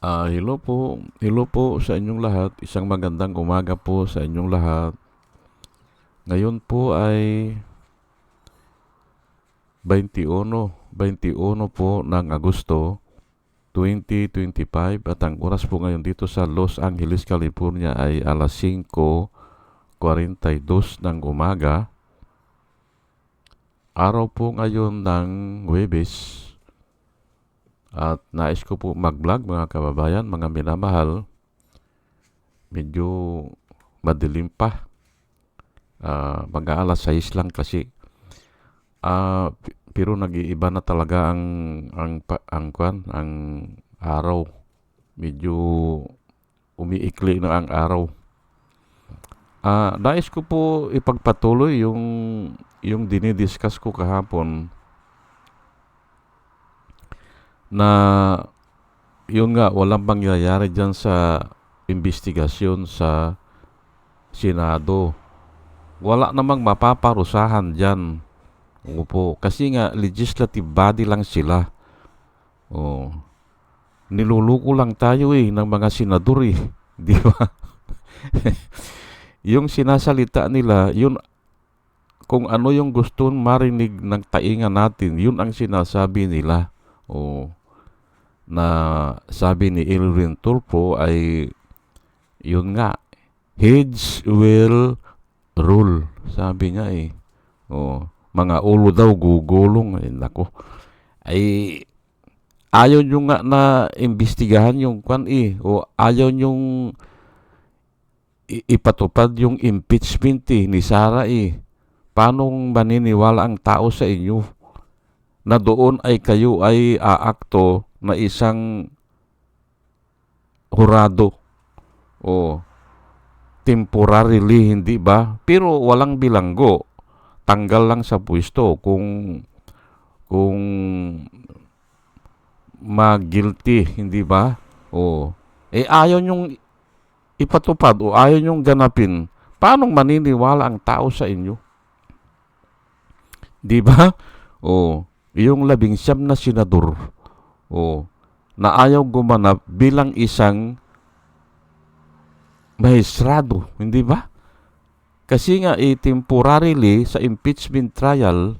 Ah, hello po. Hello po sa inyong lahat. Isang magandang umaga po sa inyong lahat. Ngayon po ay 21, 21 po ng Agosto 2025 at ang oras po ngayon dito sa Los Angeles, California ay alas 5.42 ng umaga. Araw po ngayon ng Huwebes at nais ko po mag-vlog mga kababayan, mga minamahal. Medyo madilim pa. Uh, mag-aalas 6 lang kasi. Uh, pero nag-iiba na talaga ang ang ang kwan, ang araw. Medyo umiikli na ang araw. Ah, uh, nais ko po ipagpatuloy yung yung dinidiscuss ko kahapon na yun nga, walang pangyayari dyan sa investigasyon sa Senado. Wala namang mapaparusahan dyan. Opo. Kasi nga, legislative body lang sila. Oh. Niluluko lang tayo eh ng mga senador eh. Di ba? yung sinasalita nila, yun kung ano yung gusto marinig ng tainga natin, yun ang sinasabi nila. Oh na sabi ni Ilrin Tulfo ay yun nga, heads will rule. Sabi niya eh. Oh, mga ulo daw gugulong. Eh, nako. Ay, ayaw nyo nga na imbestigahan yung kwan eh. O ayaw nyong ipatupad yung impeachment eh, ni Sara eh. Paano maniniwala ang tao sa inyo na doon ay kayo ay aakto na isang hurado o temporarily, hindi ba? Pero walang bilanggo. Tanggal lang sa pwesto kung kung mag-guilty, hindi ba? O eh ayaw nyong ipatupad o ayaw nyong ganapin. Paano maniniwala ang tao sa inyo? Di ba? O yung labing siyam na senador o na ayaw gumanap bilang isang mahistrado, hindi ba? Kasi nga eh, temporarily sa impeachment trial,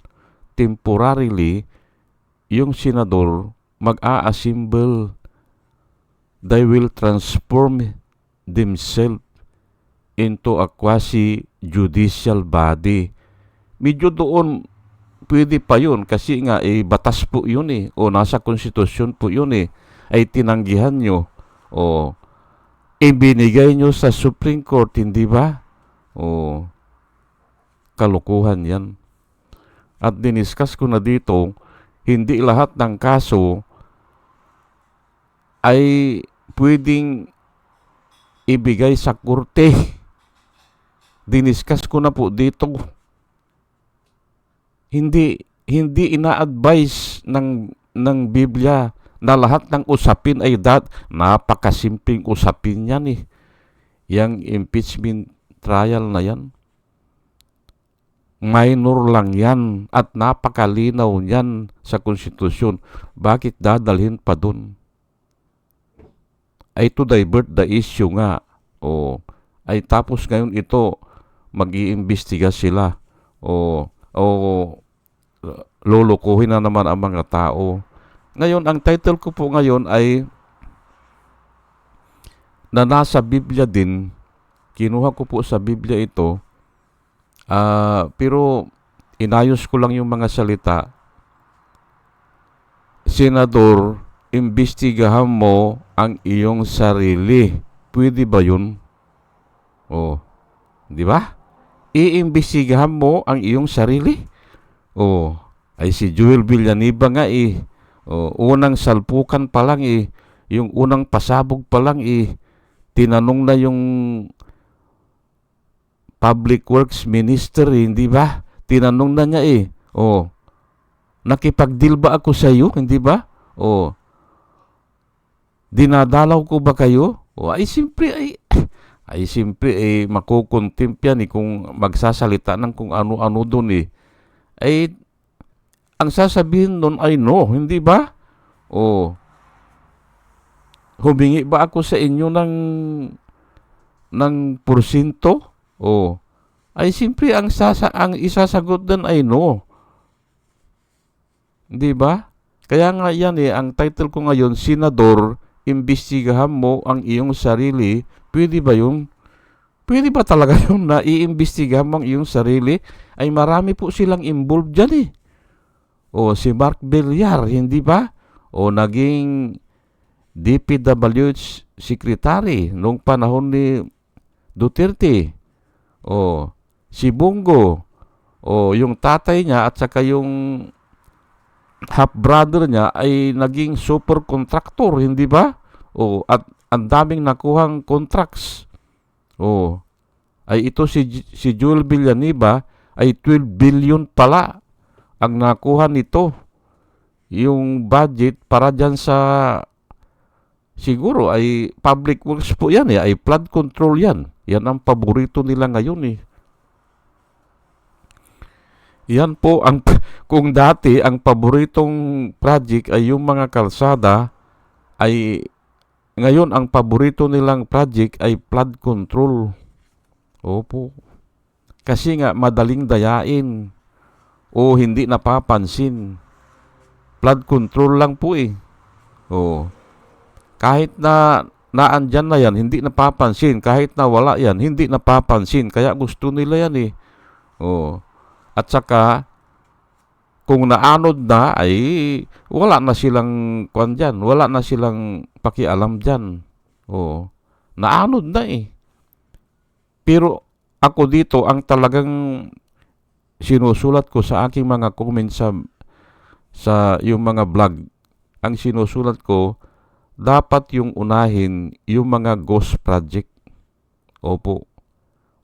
temporarily yung senador mag-a-assemble they will transform themselves into a quasi-judicial body. Medyo doon pwede pa yun kasi nga eh, batas po yun eh. O nasa konstitusyon po yun eh ay tinanggihan nyo. O ibinigay nyo sa Supreme Court hindi ba? O kalukuhan yan. At diniskas ko na dito hindi lahat ng kaso ay pwedeng ibigay sa korte. Diniskas ko na po dito hindi hindi ina-advise ng ng Biblia na lahat ng usapin ay dat napakasimpleng usapin yan eh. Yang impeachment trial na yan. Minor lang yan at napakalinaw yan sa konstitusyon. Bakit dadalhin pa dun? Ay to divert the issue nga. O, ay tapos ngayon ito, mag-iimbestiga sila. O, o lulukuhin na naman ang mga tao. Ngayon, ang title ko po ngayon ay na nasa Biblia din, kinuha ko po sa Biblia ito, uh, pero inayos ko lang yung mga salita. Senador, imbestigahan mo ang iyong sarili. Pwede ba yun? Oh, di ba? Iimbestigahan mo ang iyong sarili. Oh, ay si Joel Villanueva nga eh. Oh, unang salpukan pa lang eh. Yung unang pasabog pa lang eh. Tinanong na yung Public Works Minister, eh, hindi ba? Tinanong na niya eh. Oh, nakipagdeal ba ako sa iyo, hindi ba? Oh, dinadalaw ko ba kayo? O, ay, siyempre, ay, ay siyempre eh, makukontempt yan eh, kung magsasalita ng kung ano-ano doon eh. Ay, ang sasabihin doon ay no, hindi ba? O, humingi ba ako sa inyo ng ng porsyento? O ay simpre ang sasa ang isasagot doon ay no. 'Di ba? Kaya nga yan eh, ang title ko ngayon, Senador, imbestigahan mo ang iyong sarili. Pwede ba yun? Pwede ba talaga yun na iimbestigahan mo ang iyong sarili? Ay marami po silang involved dyan eh. O si Mark Villar, hindi ba? O naging DPWH secretary nung panahon ni Duterte. O si Bongo. O yung tatay niya at saka yung half brother niya ay naging super contractor, hindi ba? O at ang daming nakuhang contracts. O ay ito si si Joel Villanueva ay 12 billion pala ang nakuha nito. Yung budget para dyan sa siguro ay public works po yan eh, ay flood control yan. Yan ang paborito nila ngayon eh. Yan po ang kung dati ang paboritong project ay yung mga kalsada ay ngayon ang paborito nilang project ay flood control. Opo. Kasi nga madaling dayain o hindi napapansin. Flood control lang po eh. O. Kahit na naandyan na yan, hindi napapansin. Kahit na wala yan, hindi napapansin. Kaya gusto nila yan eh. O. At saka, kung naanod na, ay wala na silang kwan dyan. Wala na silang pakialam dyan. O. Naanod na eh. Pero ako dito, ang talagang sinusulat ko sa aking mga comments sa, sa yung mga vlog, ang sinusulat ko, dapat yung unahin yung mga ghost project. Opo.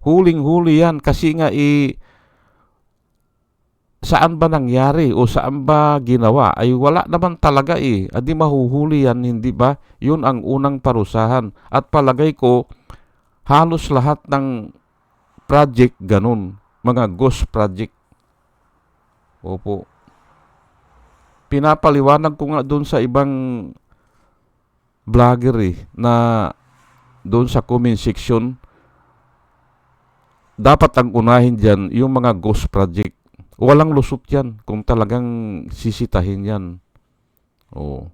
Huling-huli yan kasi nga i saan ba nangyari o saan ba ginawa ay wala naman talaga eh. Adi mahuhuli yan, hindi ba? Yun ang unang parusahan. At palagay ko, halos lahat ng project ganun. Mga ghost project. Opo. Pinapaliwanag ko nga doon sa ibang vlogger eh, na doon sa comment section, dapat ang unahin dyan yung mga ghost project. Walang lusot yan kung talagang sisitahin yan. Oh.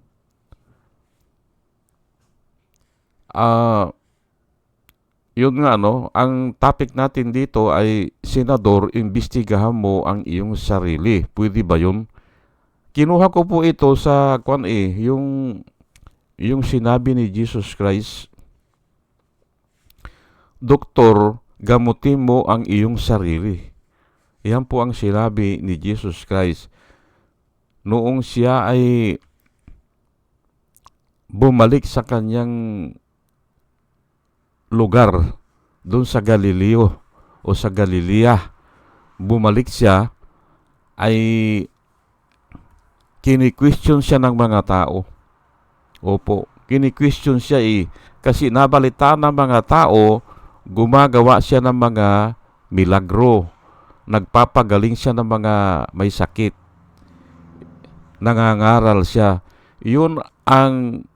Ah, yun nga no, ang topic natin dito ay senador, imbestigahan mo ang iyong sarili. Pwede ba yun? Kinuha ko po ito sa kwan eh, yung yung sinabi ni Jesus Christ, Doktor, gamutin mo ang iyong sarili. Yan po ang sinabi ni Jesus Christ. Noong siya ay bumalik sa kanyang lugar doon sa Galileo o sa Galilea, bumalik siya ay kini-question siya ng mga tao. Opo, kini-question siya eh. Kasi nabalita ng mga tao, gumagawa siya ng mga milagro. Nagpapagaling siya ng mga may sakit. Nangangaral siya. Yun ang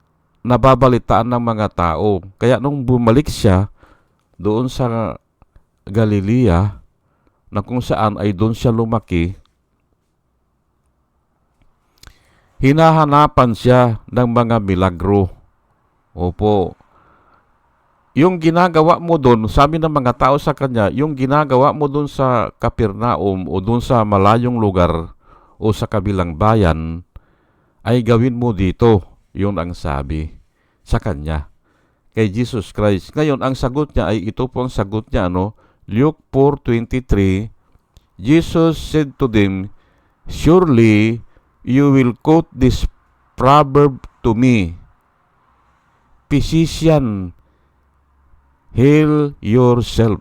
nababalitaan ng mga tao. Kaya nung bumalik siya doon sa Galilea, na kung saan ay doon siya lumaki, hinahanapan siya ng mga milagro. Opo. Yung ginagawa mo doon, sabi ng mga tao sa kanya, yung ginagawa mo doon sa Kapernaum o doon sa malayong lugar o sa kabilang bayan, ay gawin mo dito. Yun ang sabi sa kanya kay Jesus Christ. Ngayon, ang sagot niya ay ito po ang sagot niya, ano? Luke 4.23, Jesus said to them, Surely you will quote this proverb to me, Physician, heal yourself.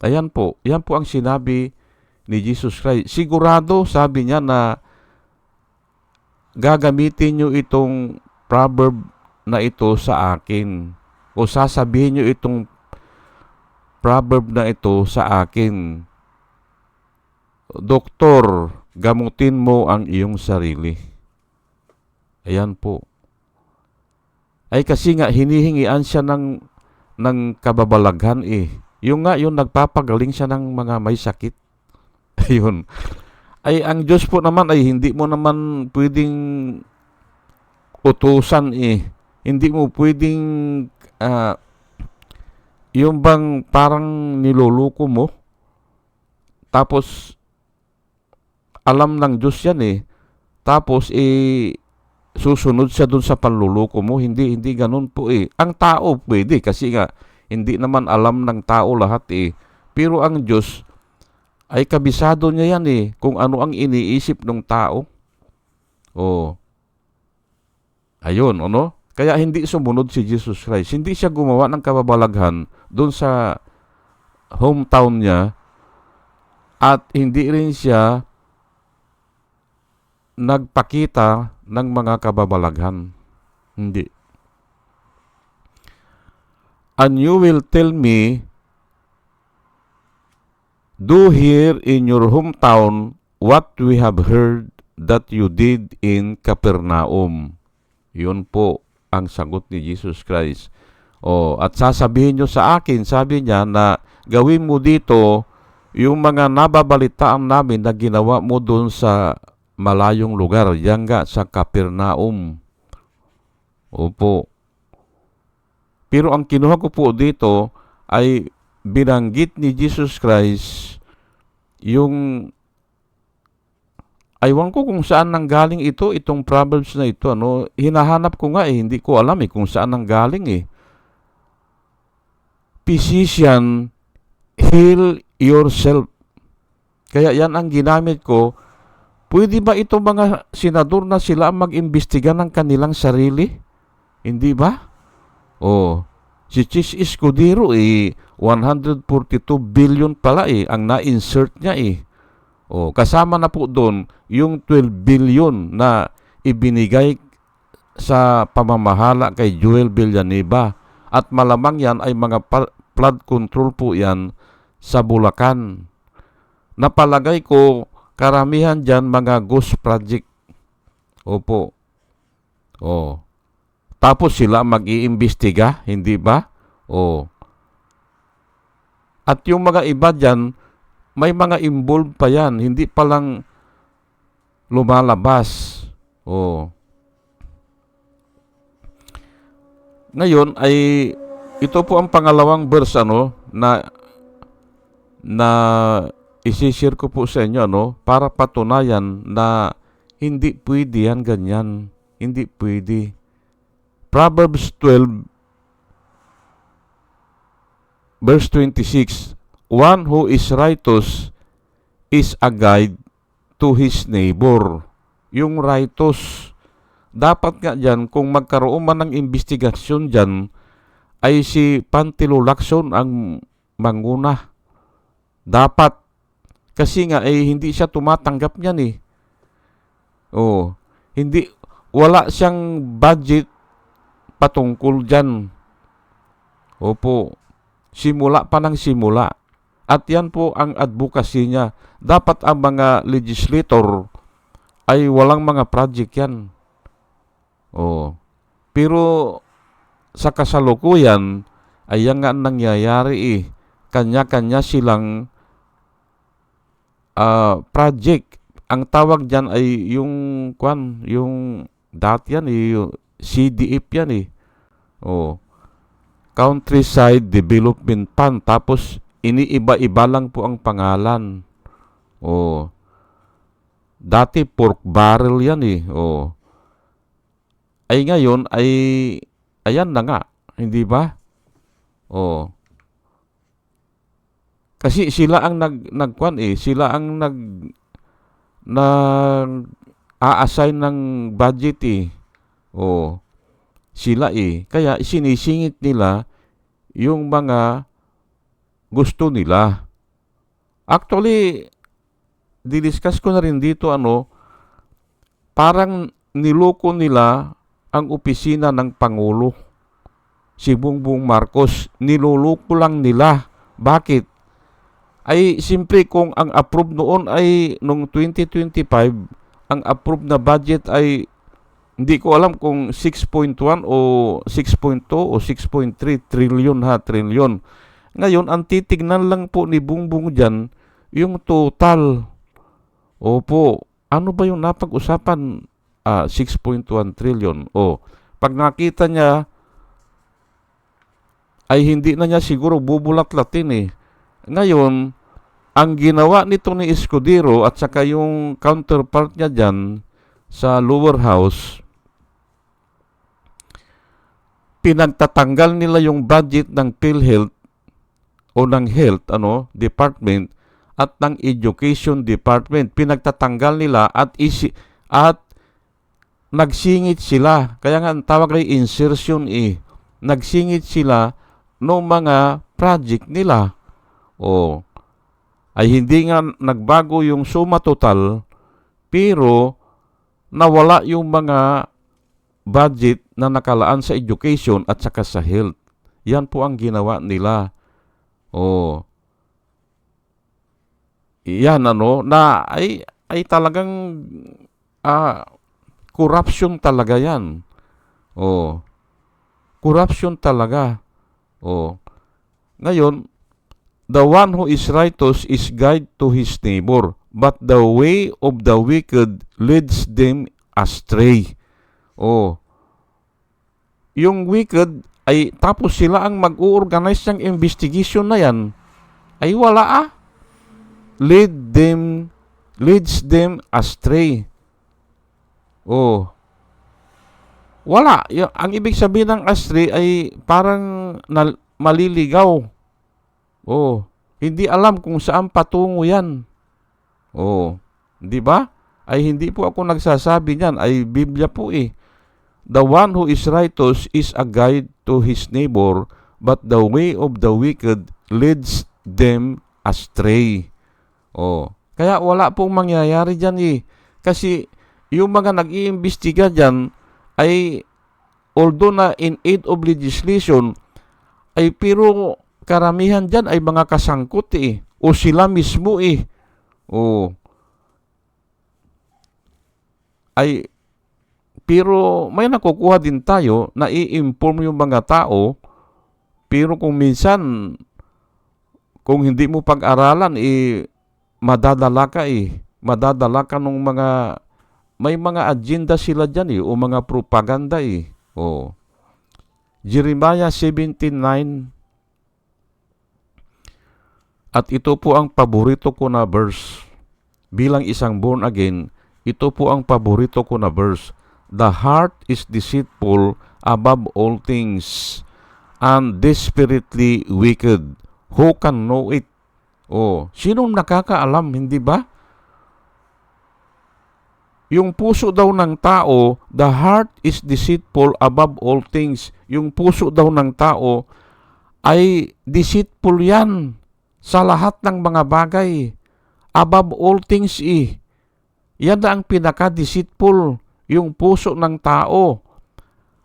Ayan po, yan po ang sinabi ni Jesus Christ. Sigurado, sabi niya na gagamitin nyo itong proverb na ito sa akin o sasabihin nyo itong proverb na ito sa akin. Doktor, gamutin mo ang iyong sarili. Ayan po. Ay kasi nga hinihingian siya ng ng kababalaghan eh. Yung nga yung nagpapagaling siya ng mga may sakit. Ayun. Ay ang Diyos po naman ay hindi mo naman pwedeng utusan eh. Hindi mo pwedeng ah, yung bang parang niluluko mo tapos alam ng Diyos yan eh. Tapos eh susunod siya dun sa panluloko mo. Hindi hindi ganun po eh. Ang tao pwede kasi nga hindi naman alam ng tao lahat eh. Pero ang Diyos ay kabisado niya yan eh kung ano ang iniisip ng tao. Oh. Ayun, ano? Kaya hindi sumunod si Jesus Christ. Hindi siya gumawa ng kababalaghan doon sa hometown niya at hindi rin siya nagpakita ng mga kababalaghan. Hindi. And you will tell me, do here in your hometown what we have heard that you did in Capernaum. Yun po ang sagot ni Jesus Christ. O, at sasabihin nyo sa akin, sabi niya na gawin mo dito yung mga nababalitaan namin na ginawa mo doon sa malayong lugar, yan nga sa Capernaum. Opo. Pero ang kinuha ko po dito ay binanggit ni Jesus Christ yung aywan ko kung saan nanggaling ito, itong Proverbs na ito. Ano, hinahanap ko nga eh, hindi ko alam eh kung saan nanggaling eh. Physician, heal yourself. Kaya yan ang ginamit ko. Pwede ba ito mga senador na sila mag-imbestiga ng kanilang sarili? Hindi ba? Oh, si Chis Escudero eh, 142 billion pala eh, ang na-insert niya eh. Oh, kasama na po doon yung 12 billion na ibinigay sa pamamahala kay Joel Villanueva. At malamang yan ay mga flood control po yan sa Bulacan. Napalagay ko karamihan dyan mga ghost project. Opo. Oh. Tapos sila mag-iimbestiga, hindi ba? Oh. At yung mga iba dyan, may mga involved pa yan. Hindi pa lang lumalabas. Oh. Ngayon ay ito po ang pangalawang verse ano na na isishare ko po sa inyo ano para patunayan na hindi pwede yan ganyan. Hindi pwede. Proverbs 12 verse 26 One who is righteous is a guide to his neighbor. Yung righteous, dapat nga dyan, kung magkaroon man ng investigasyon dyan, ay si Pantilo Lacson ang manguna. Dapat. Kasi nga, eh, hindi siya tumatanggap niyan eh. Oh, hindi, wala siyang budget patungkol dyan. Opo, simula pa ng simula. At yan po ang advocacy niya. Dapat ang mga legislator ay walang mga project yan. Oh. Pero sa kasalukuyan ay yan nga ang nangyayari eh. Kanya-kanya silang ah, project. Ang tawag diyan ay yung kwan, yung dati yan eh, yung CDF yan eh. Oh. Countryside Development Fund. Tapos iniiba-iba lang po ang pangalan. Oh. Dati pork barrel yan eh. Oh. Ay ngayon ay ayan na nga, hindi ba? Oh. Kasi sila ang nag nagkwan eh, sila ang nag nag a-assign ng budget eh. Oh. Sila eh. Kaya sinisingit nila yung mga gusto nila. Actually, didiscuss ko na rin dito ano, parang niloko nila ang opisina ng Pangulo. Si Bongbong Marcos, niloloko lang nila. Bakit? Ay, simpre kung ang approve noon ay nung 2025, ang approve na budget ay hindi ko alam kung 6.1 o 6.2 o 6.3 trillion ha, trillion. Ngayon, ang titignan lang po ni Bungbong dyan, yung total. Opo, ano ba yung napag-usapan? Ah, 6.1 trillion. O, pag nakita niya, ay hindi na niya siguro bubulat-latin eh. Ngayon, ang ginawa nito ni Escudero at saka yung counterpart niya dyan sa lower house, pinagtatanggal nila yung budget ng PhilHealth o ng health ano department at ng education department. Pinagtatanggal nila at isi at nagsingit sila. Kaya nga ang tawag ay insertion eh. Nagsingit sila no mga project nila o ay hindi nga nagbago yung suma total pero nawala yung mga budget na nakalaan sa education at saka sa health. Yan po ang ginawa nila. Oh. Yan ano na ay ay talagang ah corruption talaga yan. Oh. Corruption talaga. Oh. Ngayon, the one who is righteous is guide to his neighbor, but the way of the wicked leads them astray. Oh. Yung wicked ay tapos sila ang mag-organize ng investigation na yan ay wala ah. Lead them leads them astray. Oh. Wala. Ang ibig sabihin ng astray ay parang nal- maliligaw. Oh. Hindi alam kung saan patungo yan. Oh. Di ba? Ay hindi po ako nagsasabi niyan. Ay Biblia po eh. The one who is righteous is a guide to his neighbor, but the way of the wicked leads them astray. Oh. Kaya wala pong mangyayari dyan eh. Kasi yung mga nag-iimbestiga dyan ay although na in aid of legislation ay pero karamihan dyan ay mga kasangkot eh. O sila mismo eh. Oh. Ay pero may nakukuha din tayo na i-inform yung mga tao pero kung minsan kung hindi mo pag-aralan eh madadala ka eh madadala ka ng mga may mga agenda sila dyan eh o mga propaganda eh oh. Jeremiah 17.9 At ito po ang paborito ko na verse bilang isang born again ito po ang paborito ko na verse The heart is deceitful above all things and desperately wicked. Who can know it? Oh, sinong nakakaalam, hindi ba? Yung puso daw ng tao, the heart is deceitful above all things. Yung puso daw ng tao ay deceitful yan sa lahat ng mga bagay. Above all things eh. Yan na ang pinaka-deceitful yung puso ng tao.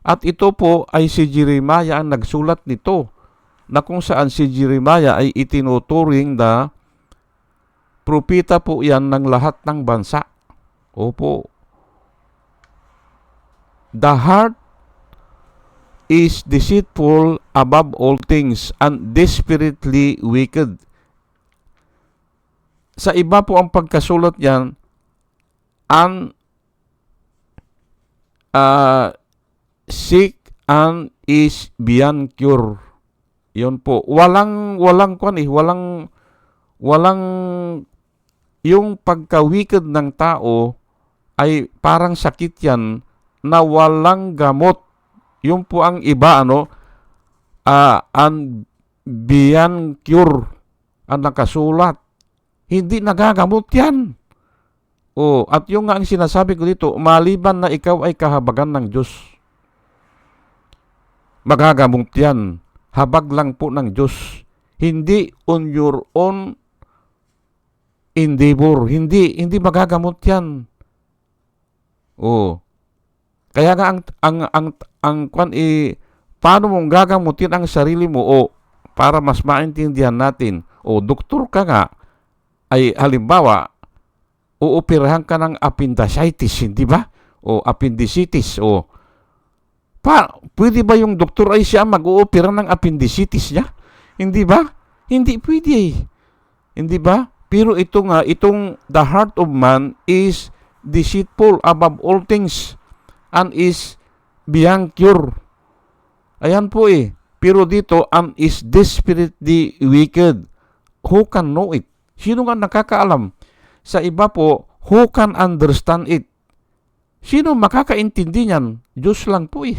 At ito po ay si Jeremiah ang nagsulat nito na kung saan si Jeremiah ay itinuturing na propita po yan ng lahat ng bansa. Opo. The heart is deceitful above all things and desperately wicked. Sa iba po ang pagkasulat yan, and uh, sick and is beyond cure. Yun po. Walang walang kwan eh, walang walang yung pagka-wicked ng tao ay parang sakit yan na walang gamot. Yung po ang iba ano uh, and beyond cure ang nakasulat. Hindi nagagamot yan. Oh, at yung nga ang sinasabi ko dito, maliban na ikaw ay kahabagan ng Diyos. Magagamot yan. Habag lang po ng Diyos. Hindi on your own endeavor. Hindi, hindi magagamot yan. Oh. Kaya nga ang ang ang ang kwan eh, paano mong gagamutin ang sarili mo o para mas maintindihan natin. O doktor ka nga ay halimbawa uoperahan ka ng appendicitis, hindi ba? o appendicitis o pa, pwede ba yung doktor ay siya mag-oopera ng appendicitis niya? Hindi ba? Hindi pwede. Hindi ba? Pero ito nga, itong the heart of man is deceitful above all things and is beyond cure. Ayan po eh. Pero dito, and is desperately wicked. Who can know it? Sino nga nakakaalam? Sa iba po, who can understand it? Sino makakaintindi niyan? Diyos lang po eh.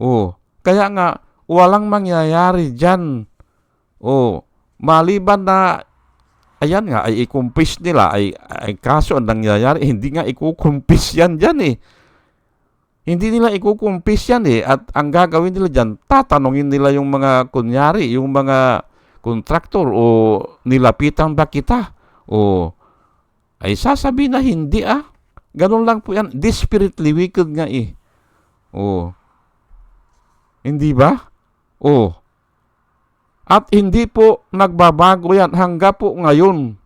Oh, kaya nga, walang mangyayari dyan. Oh, maliban na, ayan nga, ay ikumpis nila, ay, ay kaso ang nangyayari, hindi nga ikukumpis yan dyan eh. Hindi nila ikukumpis yan eh. At ang gagawin nila dyan, tatanungin nila yung mga kunyari, yung mga kontraktor o nilapitan ba kita? O ay sasabihin na hindi ah. Ganun lang po yan. Desperately wicked nga eh. O. Hindi ba? O. At hindi po nagbabago yan hangga po ngayon.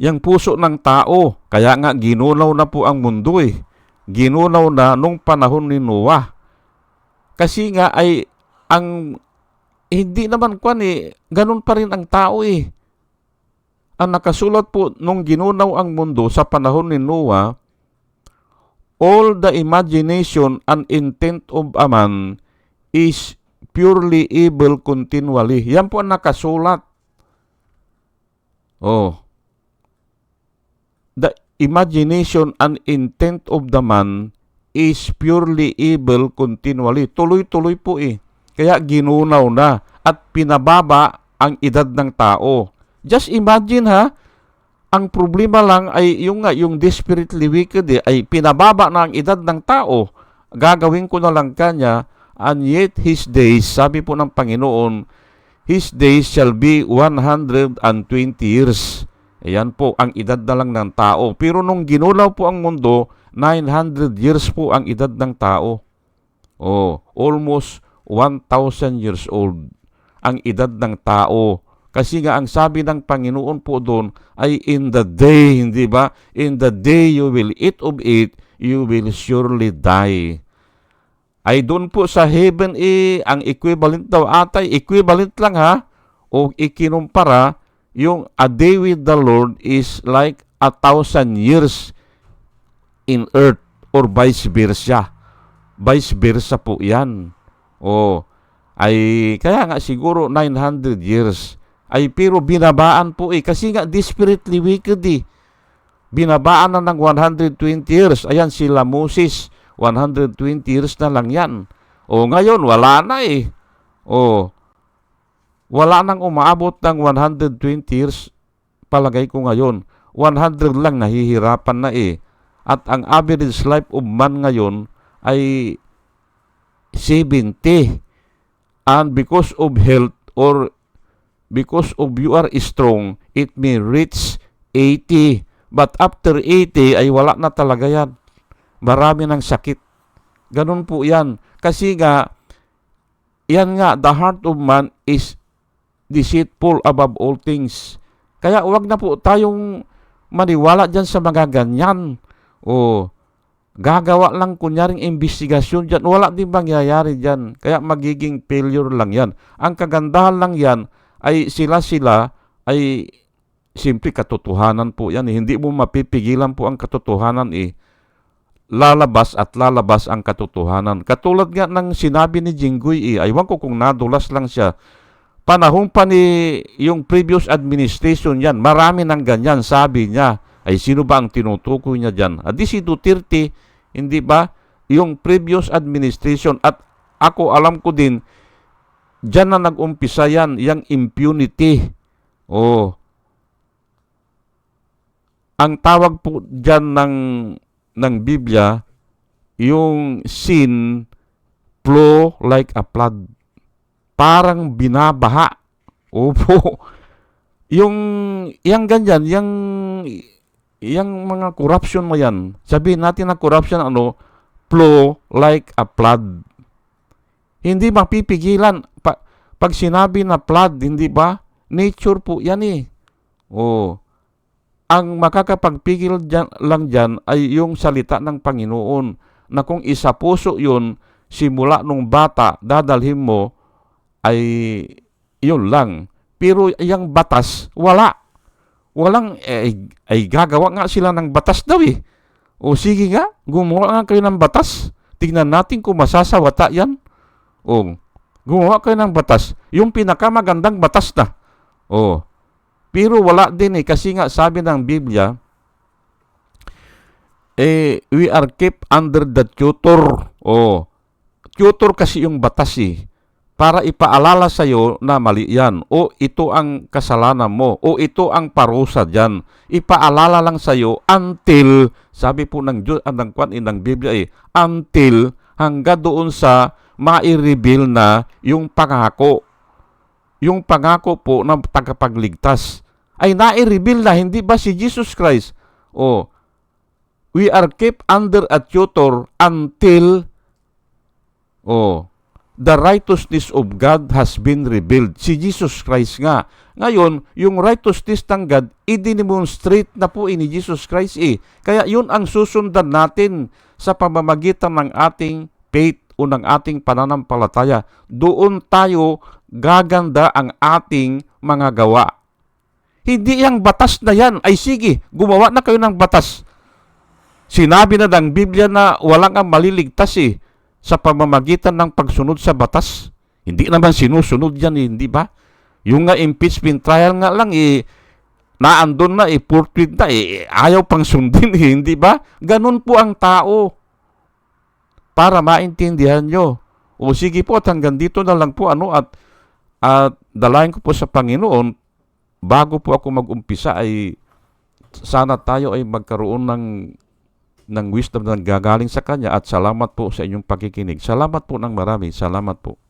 Yang puso ng tao, kaya nga ginunaw na po ang mundo eh. Ginunaw na nung panahon ni Noah. Kasi nga ay ang hindi naman kwan eh, ganun pa rin ang tao eh. Ang nakasulat po nung ginunaw ang mundo sa panahon ni Noah, all the imagination and intent of a man is purely evil continually. Yan po ang nakasulat. Oh. The imagination and intent of the man is purely evil continually. Tuloy-tuloy po eh. Kaya ginunaw na at pinababa ang edad ng tao. Just imagine ha, ang problema lang ay yung nga, yung desperately wicked eh, ay pinababa na ang edad ng tao. Gagawin ko na lang kanya, and yet his days, sabi po ng Panginoon, his days shall be 120 years. Ayan po, ang edad na lang ng tao. Pero nung ginulaw po ang mundo, 900 years po ang edad ng tao. Oh, almost 1,000 years old ang edad ng tao. Kasi nga ang sabi ng Panginoon po doon ay in the day, hindi ba? In the day you will eat of it, you will surely die. Ay doon po sa heaven eh, ang equivalent daw atay, equivalent lang ha, o ikinumpara, yung a day with the Lord is like a thousand years in earth or vice versa. Vice versa po yan. O, ay kaya nga siguro 900 years. Ay pero binabaan po eh. Kasi nga desperately wicked eh. Binabaan na ng 120 years. Ayan sila Moses. 120 years na lang yan. O ngayon wala na eh. O wala nang umaabot ng 120 years palagay ko ngayon. 100 lang nahihirapan na eh. At ang average life of man ngayon ay 70 and because of health or because of you are strong, it may reach 80. But after 80 ay wala na talaga yan. Marami ng sakit. Ganun po yan. Kasi nga, yan nga, the heart of man is deceitful above all things. Kaya wag na po tayong maniwala dyan sa mga ganyan. O, gagawa lang kunyaring investigasyon dyan. Wala din mangyayari dyan. Kaya magiging failure lang yan. Ang kagandahan lang yan ay sila-sila ay simple katotohanan po yan. Eh. Hindi mo mapipigilan po ang katotohanan eh. Lalabas at lalabas ang katotohanan. Katulad nga ng sinabi ni Jinggoy eh, aywan ko kung nadulas lang siya. Panahon pa ni yung previous administration yan, marami ng ganyan, sabi niya. Ay sino ba ang tinutukoy niya dyan? Adi si Duterte, hindi ba? Yung previous administration at ako alam ko din, Diyan na nag-umpisa yan, yung impunity. Oh. Ang tawag po diyan ng ng Biblia, yung sin flow like a flood. Parang binabaha. Opo. Yung, yung ganyan, yung, yung mga corruption mo yan, sabihin natin na corruption, ano, flow like a flood. Hindi mapipigilan. Pa, pag sinabi na flood, hindi ba? Nature po yan eh. Oh. ang makakapagpigil dyan, lang dyan ay yung salita ng Panginoon na kung isa puso yun, simula nung bata, dadalhin mo, ay yun lang. Pero yung batas, wala. Walang, eh, ay gagawa nga sila ng batas daw eh. O sige nga, gumawa nga kayo ng batas. Tingnan natin kung masasawata yan. O, gumawa kayo ng batas. Yung pinakamagandang batas na. O, pero wala din eh, kasi nga sabi ng Biblia, eh, we are kept under the tutor. O, tutor kasi yung batas eh. Para ipaalala sa iyo na mali yan. O ito ang kasalanan mo. O ito ang parusa dyan. Ipaalala lang sa iyo until, sabi po ng Diyos, ah, ng kwan ng Biblia eh, until hangga doon sa mai-reveal na yung pangako. Yung pangako po ng tagapagligtas ay nai-reveal na, hindi ba si Jesus Christ? O, we are kept under a tutor until oh, the righteousness of God has been revealed. Si Jesus Christ nga. Ngayon, yung righteousness ng God, i-demonstrate na po ini Jesus Christ eh. Kaya yun ang susundan natin sa pamamagitan ng ating faith o ng ating pananampalataya. Doon tayo gaganda ang ating mga gawa. Hindi yung batas na yan. Ay sige, gumawa na kayo ng batas. Sinabi na ng Biblia na walang ang maliligtas eh sa pamamagitan ng pagsunod sa batas. Hindi naman sinusunod yan eh, hindi ba? Yung nga impeachment trial nga lang eh, naandun na eh, portrait na eh, ayaw pang sundin eh, hindi ba? Ganun po ang tao. Para maintindihan nyo. O sige po at hanggang dito na lang po ano at at dalayan ko po sa Panginoon bago po ako mag-umpisa ay sana tayo ay magkaroon ng ng wisdom na gagaling sa Kanya at salamat po sa inyong pakikinig. Salamat po ng marami. Salamat po.